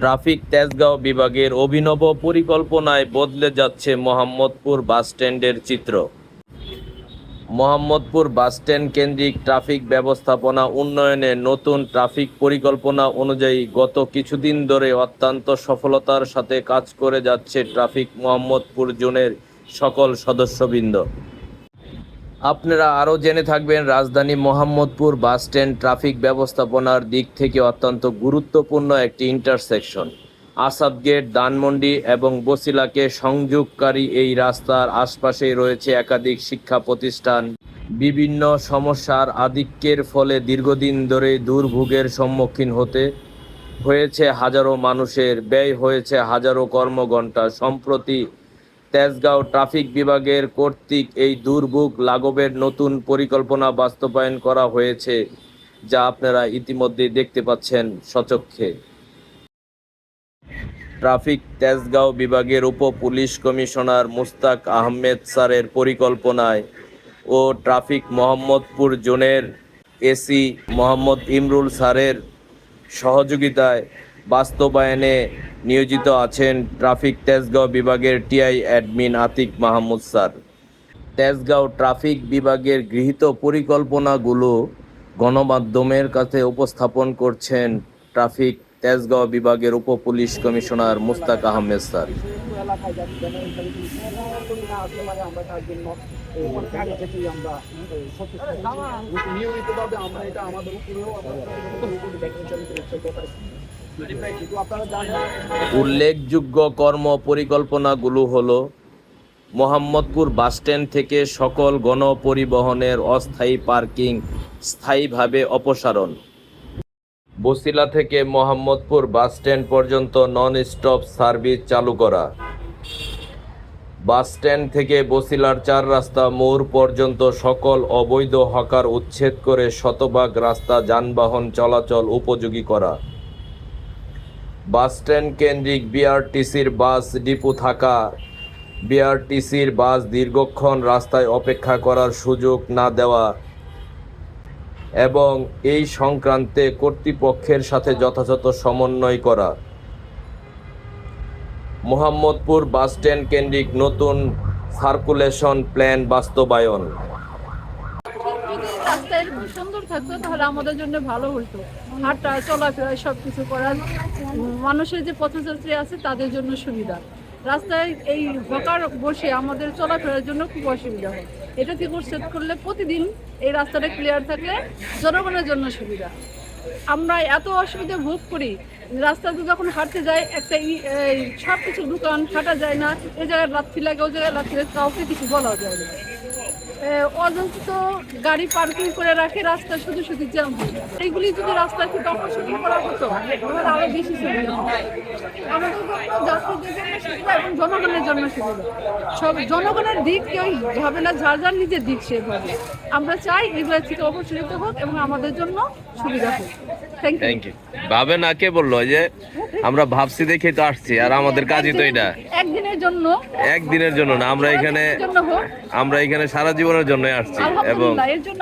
Traffic Tejgaon বিভাগের অভিনব পরিকল্পনায় বদলে যাচ্ছে মোহাম্মদপুর বাসস্ট্যান্ডের চিত্র। মোহাম্মদপুর বাসস্ট্যান্ড কেন্দ্রিক ট্রাফিক ব্যবস্থাপনা উন্নয়নে নতুন ট্রাফিক পরিকল্পনা অনুযায়ী গত কিছুদিন ধরে অত্যন্ত সফলতার সাথে কাজ করে যাচ্ছে ট্রাফিক মোহাম্মদপুর জোনের সকল সদস্যবৃন্দ। আপনারা আরও জেনে থাকবেন, রাজধানী মোহাম্মদপুর বাস স্ট্যান্ড ট্রাফিক ব্যবস্থাপনার দিক থেকে অত্যন্ত গুরুত্বপূর্ণ একটি ইন্টারসেকশন আসাদ গেট, ধানমন্ডি এবং বসিলাকে সংযোগকারী এই রাস্তার আশপাশেই রয়েছে একাধিক শিক্ষা প্রতিষ্ঠান। বিভিন্ন সমস্যার আধিক্যের ফলে দীর্ঘদিন ধরে দুর্ভোগের সম্মুখীন হতে হয়েছে হাজারো মানুষের, ব্যয় হয়েছে হাজারো কর্মঘণ্টা। সম্প্রতি তেজগাঁও ট্রাফিক বিভাগের কর্তৃক এই দুর্ভোগ লাঘবের নতুন পরিকল্পনা বাস্তবায়ন করা হয়েছে, যা আপনারা ইতিমধ্যেই দেখতে পাচ্ছেন সচক্ষে। ট্রাফিক তেজগাঁও বিভাগের উপ পুলিশ কমিশনার মুস্তাক আহমেদ স্যারের পরিকল্পনায় ও ট্রাফিক মোহাম্মদপুর জোনের এসি মোহাম্মদ ইমরুল স্যারের সহযোগিতায় বাস্তবায়নে নিয়োজিত আছেন ট্রাফিক তেজগাঁও বিভাগের TI admin Atiq Mahmud sir. Tejgaon traffic বিভাগের গৃহীত পরিকল্পনাগুলো গণমাধ্যমের কাছে উপস্থাপন করছেন ট্রাফিক তেজগাঁও বিভাগের উপ police commissioner Mushtaq Ahmed sir. আমরা এটা আমাদের উপরেও উল্লেখযোগ্য কর্ম পরিকল্পনাগুলো হল মোহাম্মদপুর বাসস্ট্যান্ড থেকে সকল গণপরিবহনের অস্থায়ী পার্কিং স্থায়ীভাবে অপসারণ। বসিলা থেকে মোহাম্মদপুর বাসস্ট্যান্ড পর্যন্ত নন স্টপ সার্ভিস চালু করা। বাসস্ট্যান্ড থেকে বসিলার চার রাস্তা মোড় পর্যন্ত সকল অবৈধ হকার উচ্ছেদ করে শতভাগ রাস্তা যানবাহন চলাচল উপযোগী করা। বাসস্ট্যান্ড কেন্দ্রিক বিআরটিসির বাস ডিপো থাকা। বিআরটিসির বাস দীর্ঘক্ষণ রাস্তায় অপেক্ষা করার সুযোগ না দেওয়া এবং এই সংক্রান্তে কর্তৃপক্ষের সাথে যথাযথ সমন্বয় করা। মোহাম্মদপুর বাসস্ট্যান্ড কেন্দ্রিক নতুন সার্কুলেশন প্ল্যান বাস্তবায়ন যদি রাস্তা এরকম সুন্দর থাকতো, তাহলে আমাদের জন্য ভালো হতো। হাঁটা, চলাফেরা সব কিছু করার মানুষের যে পথযাত্রী আছে, তাদের জন্য সুবিধা। রাস্তায় এই হকার বসে আমাদের চলাফেরার জন্য খুব অসুবিধা হয়। এটা থেকে সেট করলে প্রতিদিন এই রাস্তাটা ক্লিয়ার থাকলে জনগণের জন্য সুবিধা। আমরা এত অসুবিধা ভোগ করি, রাস্তাতে যখন হাঁটতে যাই, একটা এই সব কিছু দোকান, হাঁটা যায় না এই জায়গায় লাথি লাগে ওই জায়গায় লাথি লাগে, কাউকে কিছু বলা যায় না। অযন্ত্র গাড়ি পার্কিং করে রাখে রাস্তা শুধু শুধু জ্যাম হয়ে এইগুলি যদি রাস্তা থেকে অপসারণ করা হতো তাহলে আরও বেশি সুবিধা আমাদের যাত্রীদের জন্য সুবিধা এবং জনগণের জন্য সুবিধা। সব জনগণের দিক কেউ ভাবে না যার যার নিজের দিক সে ভাবে। আমরা চাই এগুলো থেকে অপসারিত হোক এবং আমাদের জন্য সুবিধা হোক। থ্যাংক ইউ ভাবে না কে বলল যে আমরা ভাবছি দেখে তো আসছি আর আমাদের কাজই তো এটা। একদিনের জন্য। একদিনের জন্য না আমরা এখানে আমরা এখানে সারা জীবনের জন্য আসছি এবং এর জন্য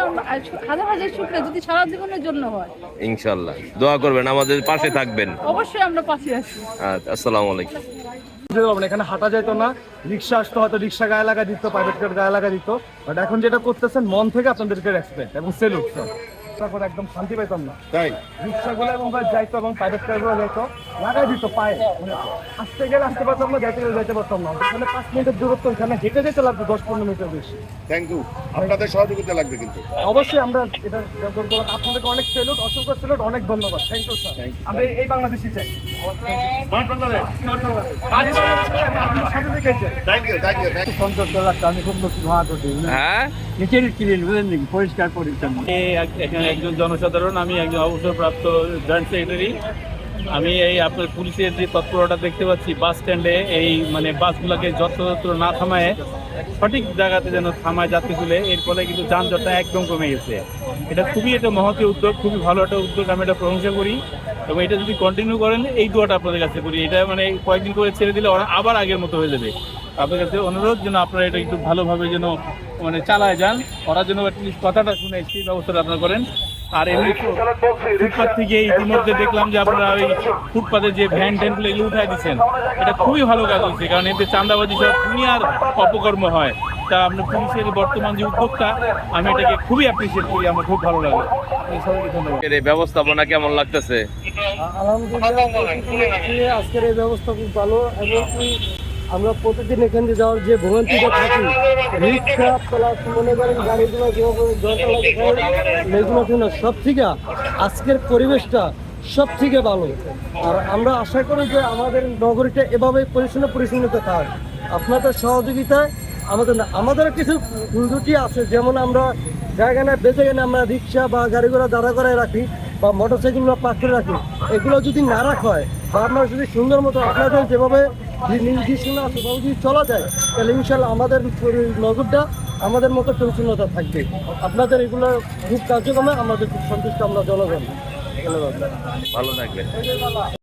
হাজার হাজার শুক্রিয়া যদি সারা জীবনের জন্য হয়। ইনশাল্লাহ দোয়া করবেন আমাদের পাশে থাকবেন। অবশ্যই আমরা পাশে আছি। আচ্ছা, আসসালামু আলাইকুম। যেতে পারব না এখানে হাঁটা যেত না রিক্সা আসতো হয়তো রিক্সা গায়ে লাগা দিত প্রাইভেট কার গায়ে লাগা দিত বাট এখন যেটা করতেছেন মন থেকে আপনাদেরকে রেসপেক্ট এবং সেলুট করে একদম শান্তি পেতাম না। তাই? রিক্সাগুলো এবং যাইতো এবং প্রাইভেট কারগুলো যাইতো লাগাই দিত পায়ে। আসতে গেলে আসতে পারতাম না যাইতে গেলে যাইতে পারতাম না। ওখানে পাঁচ মিনিটের দূরত্ব ওখানে হেঁটে যেতে লাগতো দশ পনেরো মিনিটের বেশি। থ্যাংক ইউ আপনাদের সহযোগিতা লাগবে কিন্তু। অবশ্যই আমরা এটা আপনাদেরকে অনেক সেলুট অসংখ্য সেলুট অনেক ধন্যবাদ। থ্যাংক ইউ স্যার আমরা এই- এই বাংলাদেশি চাই। একজন জনসাধারণ আমি একজন অবসরপ্রাপ্ত জয়েন্ট সেক্রেটারি আমি এই আপনার পুলিশের যে তৎপরতা দেখতে পাচ্ছি বাস স্ট্যান্ডে এই মানে বাসগুলোকে যত্রতত্র না থামায়, সঠিক জায়গাতে যেন থামায় যাত্রী তুলে, এর ফলে কিন্তু যানজটটা একদম কমে গেছে। এটা খুবই একটা মহতি উদ্যোগ, খুবই ভালো একটা উদ্যোগ আমি এটা প্রশংসা করি। এবং এটা যদি কন্টিনিউ করেন, এই দোয়াটা আপনাদের কাছে করি। এটা মানে কয়েকদিন করে ছেড়ে দিলে ওরা আবার আগের মতো হয়ে যাবে। আপনার কাছে অনুরোধ যেন আপনারা এটা একটু ভালোভাবে যেন মানে চালায় যান। ওরা যেন কথাটা শুনে সেই ব্যবস্থাটা আপনারা করেন। আর এমনি ফুটপাত থেকে ইতিমধ্যে দেখলাম যে আপনারা ওই ফুটপাতে যে ভ্যান ট্যানগুলো এগুলো উঠাই দিচ্ছেন। এটা খুবই ভালো কাজ হচ্ছে, কারণ এতে চাঁদাবাজি সব দুনিয়ার অপকর্ম হয়। তা আপনার পুলিশের বর্তমান যে উদ্যোগটা আমি এটাকে খুবই অ্যাপ্রিসিয়েট করি আমার খুব ভালো লাগে। এই এর ব্যবস্থাপনা কেমন লাগতেছে? আলহামদুলিল্লাহ আজকের এই ব্যবস্থা খুব ভালো এবং আমরা প্রতিদিন এখান দিয়ে যাওয়ার যে ভোগান্তিটা থাকি রিক্সা প্লাস মনে করেন গাড়িগুলো সব থেকে আজকের পরিবেশটা সব থেকে ভালো। আর আমরা আশা করি যে আমাদের নগরীটা এভাবে পরিচ্ছন্ন পরিচ্ছন্নতা থাক। আপনাদের সহযোগিতায় আমাদের না, আমাদের কিছু ত্রুটি আছে, যেমন আমরা জায়গা না বেঁচে গেলে আমরা রিক্সা বা গাড়ি ঘোড়া দাঁড়া করে রাখি বা মোটর সাইকেলগুলো পার্ক করে রাখি। এগুলো যদি না রাখা হয় বা আমরা যদি সুন্দর মতো আপনাদের যেভাবে নির্দেশনা সেভাবে যদি চলা যায়, তাহলে ইনশাল্লাহ আমাদের নগরটা আমাদের মতো পরিচ্ছন্নতা থাকবে। আপনাদের এগুলো খুব কার্যক্রমে আমাদের খুব সন্তুষ্ট আমরা জনগণ। ধন্যবাদ। ভালো থাকবেন।